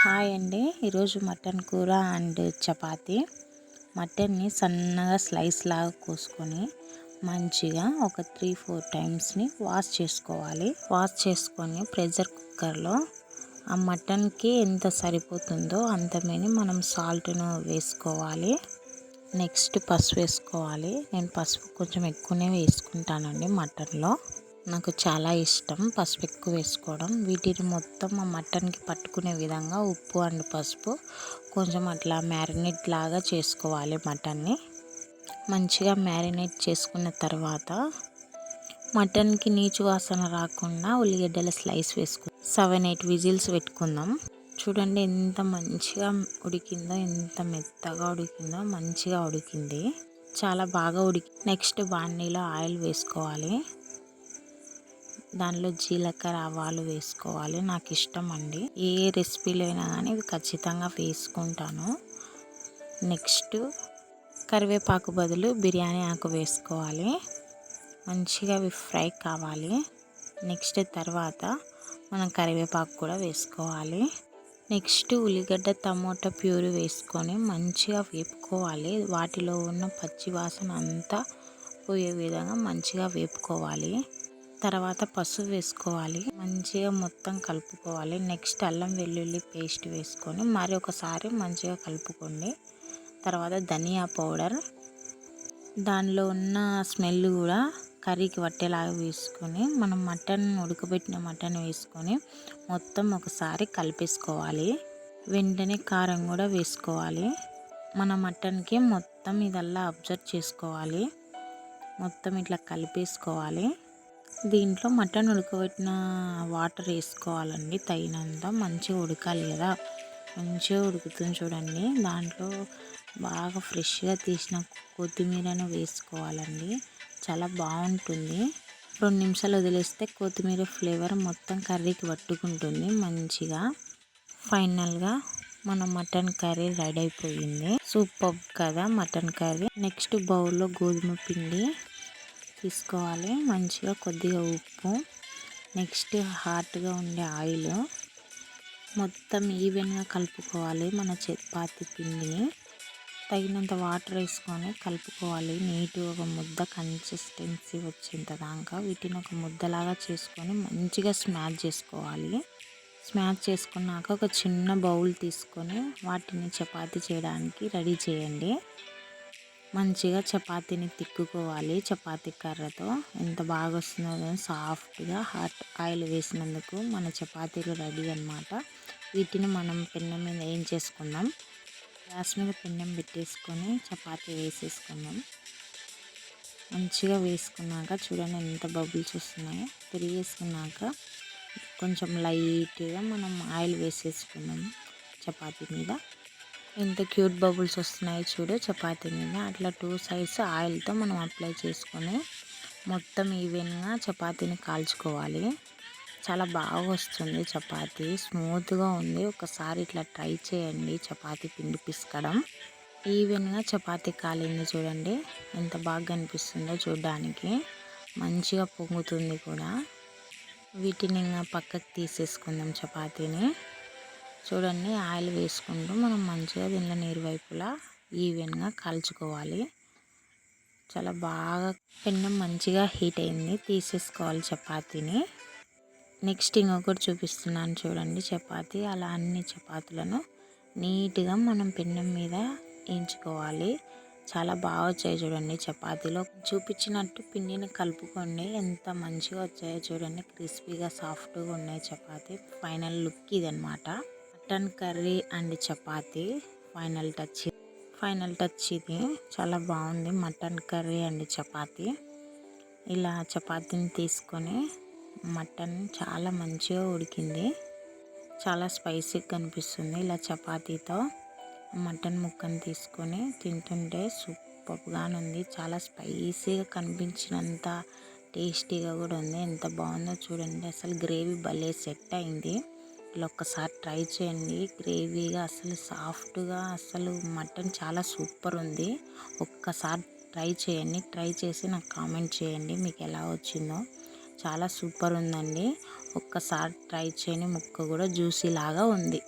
Hi అండి. ఈరోజు mutton కూర అండ్ చపాతి. మటన్ని సన్నగా స్లైస్ లాగా కోసుకొని మంచిగా ఒక త్రీ ఫోర్ టైమ్స్ని వాష్ చేసుకోవాలి. వాష్ చేసుకొని ప్రెషర్ కుక్కర్లో ఆ మటన్కి ఎంత సరిపోతుందో అంత మేని మనం సాల్ట్ను వేసుకోవాలి. నెక్స్ట్ పసుపు వేసుకోవాలి. నేను పసుపు కొంచెం ఎక్కువనే వేసుకుంటానండి మటన్లో. నాకు చాలా ఇష్టం పసుపు ఎక్కువ వేసుకోవడం. వీటిని మొత్తం ఆ మటన్కి పట్టుకునే విధంగా ఉప్పు అండ్ పసుపు కొంచెం అట్లా మ్యారినేట్ లాగా చేసుకోవాలి మటన్ని. మంచిగా మ్యారినేట్ చేసుకున్న తర్వాత మటన్కి నీచు వాసన రాకుండా ఉల్లిగడ్డల స్లైస్ వేసుకు సెవెన్ ఎయిట్ విజిల్స్ పెట్టుకుందాం. చూడండి ఎంత మంచిగా ఉడికిందో ఎంత మెత్తగా ఉడికిందో మంచిగా ఉడికింది. చాలా బాగా ఉడికి నెక్స్ట్ బాండీలో ఆయిల్ వేసుకోవాలి. దానిలో జీలకర్ర ఆవాలు వేసుకోవాలి. నాకు ఇష్టం అండి. ఏ రెసిపీలో అయినా కానీ ఇవి ఖచ్చితంగా వేసుకుంటాను. నెక్స్ట్ కరివేపాకు బదులు బిర్యానీ ఆకు వేసుకోవాలి. మంచిగా అవి ఫ్రై కావాలి. నెక్స్ట్ తర్వాత మనం కరివేపాకు కూడా వేసుకోవాలి. నెక్స్ట్ ఉల్లిగడ్డ టమోటా ప్యూరీ వేసుకొని మంచిగా వేపుకోవాలి. వాటిలో ఉన్న పచ్చి వాసన అంతా పోయే విధంగా మంచిగా వేపుకోవాలి. తర్వాత పసుపు వేసుకోవాలి. మంచిగా మొత్తం కలుపుకోవాలి. నెక్స్ట్ అల్లం వెల్లుల్లి పేస్ట్ వేసుకొని మరి ఒకసారి మంచిగా కలుపుకోండి. తర్వాత ధనియా పౌడర్. దానిలో ఉన్న స్మెల్ కూడా కర్రీకి పట్టేలాగా వేసుకొని మనం మటన్ ఉడకబెట్టిన మటన్ వేసుకొని మొత్తం ఒకసారి కలిపేసుకోవాలి. వెంటనే కారం కూడా వేసుకోవాలి. మన మటన్కి మొత్తం ఇదల్లా అబ్జర్వ్ చేసుకోవాలి. మొత్తం ఇట్లా కలిపేసుకోవాలి. దీంట్లో మటన్ ఉడకబెట్టిన వాటర్ వేసుకోవాలండి. తగినంత మంచిగా ఉడకాలి కదా. మంచిగా ఉడుకుతుంది చూడండి. దాంట్లో బాగా ఫ్రెష్గా తీసిన కొత్తిమీరను వేసుకోవాలండి. చాలా బాగుంటుంది. రెండు నిమిషాలు వదిలేస్తే కొత్తిమీర ఫ్లేవర్ మొత్తం కర్రీకి పట్టుకుంటుంది మంచిగా. ఫైనల్గా మన మటన్ కర్రీ రెడీ అయిపోయింది. సూపర్ కదా మటన్ కర్రీ. నెక్స్ట్ బౌల్లో గోధుమ పిండి తీసుకోవాలి. మంచిగా కొద్దిగా ఉప్పు నెక్స్ట్ హాట్గా ఉండే ఆయిల్. మొత్తం ఈవెన్గా కలుపుకోవాలి మన చపాతి పిండిని. తగినంత వాటర్ వేసుకొని కలుపుకోవాలి. నీటు ఒక ముద్ద కన్సిస్టెన్సీ వచ్చేంత దాకా వీటిని ఒక ముద్దలాగా చేసుకొని మంచిగా స్మాష్ చేసుకోవాలి. స్మాష్ చేసుకున్నాక ఒక చిన్న బౌల్ తీసుకొని వాటిని చపాతి చేయడానికి రెడీ చేయండి. మంచిగా చపాతీని తిక్కుకోవాలి చపాతీ కర్రతో ఎంత బాగా వస్తుందో సాఫ్ట్గా హాట్ ఆయిల్ వేసినందుకు మన చపాతీలు రెడీ అనమాట వీటిని మనం పెన్నం మీద ఏం చేసుకుందాం గ్యాస్ మీద పెన్నం పెట్టేసుకొని చపాతీ వేసేసుకుందాం మంచిగా వేసుకున్నాక చూడండి ఎంత బబుల్స్ వస్తున్నాయో. తిరిగేసుకున్నాక కొంచెం లైట్గా మనం ఆయిల్ వేసేసుకున్నాం చపాతీ మీద. ఎంత క్యూట్ బబుల్స్ వస్తున్నాయి చూడు చపాతీ మీద. అట్లా టూ సైడ్స్ ఆయిల్తో మనం అప్లై చేసుకొని మొత్తం ఈవెన్గా చపాతీని కాల్చుకోవాలి. చాలా బాగా వస్తుంది చపాతీ. స్మూత్గా ఉంది. ఒకసారి ఇట్లా ట్రై చేయండి చపాతీ పిండి పిసకడం. ఈవెన్గా చపాతీ కాలింది చూడండి. ఎంత బాగా అనిపిస్తుందో చూడడానికి. మంచిగా పొంగుతుంది కూడా. వీటిని ఇంకా పక్కకు తీసేసుకుందాం చపాతీని. చూడండి ఆయిల్ వేసుకుంటూ మనం మంచిగా దీనిలో నీరు వైపులా ఈవెన్గా కాల్చుకోవాలి. చాలా బాగా పెన్నం మంచిగా హీట్ అయింది తీసేసుకోవాలి చపాతీని. నెక్స్ట్ ఇంకొకటి చూపిస్తున్నాను చూడండి చపాతీ అలా అన్ని చపాతీలను నీట్గా మనం పెన్నం మీద వేయించుకోవాలి. చాలా బాగా వచ్చాయి చూడండి చపాతీలో. చూపించినట్టు పిండిని కలుపుకోండి ఎంత మంచిగా వచ్చాయో చూడండి. క్రిస్పీగా సాఫ్ట్గా ఉన్నాయి చపాతీ. ఫైనల్ లుక్ ఇదనమాట mutton curry and chapati. Final touch final touch ఇది. చాలా బాగుంది. Mutton curry and chapati. ఇలా చపాతీని తీసుకొని మటన్ చాలా మంచిగా ఉడికింది. చాలా స్పైసీగా కనిపిస్తుంది ఇలా చపాతీతో. మటన్ ముక్కను తీసుకొని తింటుంటే సూపర్గా ఉంది. చాలా స్పైసీగా కనిపించినంత టేస్టీగా కూడా ఉంది. ఎంత బాగుందో చూడండి. అసలు గ్రేవీ భలే సెట్ అయింది. ఇలా ఒక్కసారి ట్రై చేయండి. గ్రేవీగా అసలు సాఫ్ట్గా అసలు మటన్ చాలా సూపర్ ఉంది. ఒక్కసారి ట్రై చేయండి. ట్రై చేసి నాకు కామెంట్ చేయండి మీకు ఎలా వచ్చిందో. చాలా సూపర్ ఉందండి. ఒక్కసారి ట్రై చేయని ముక్క కూడా జ్యూసీ లాగా ఉంది.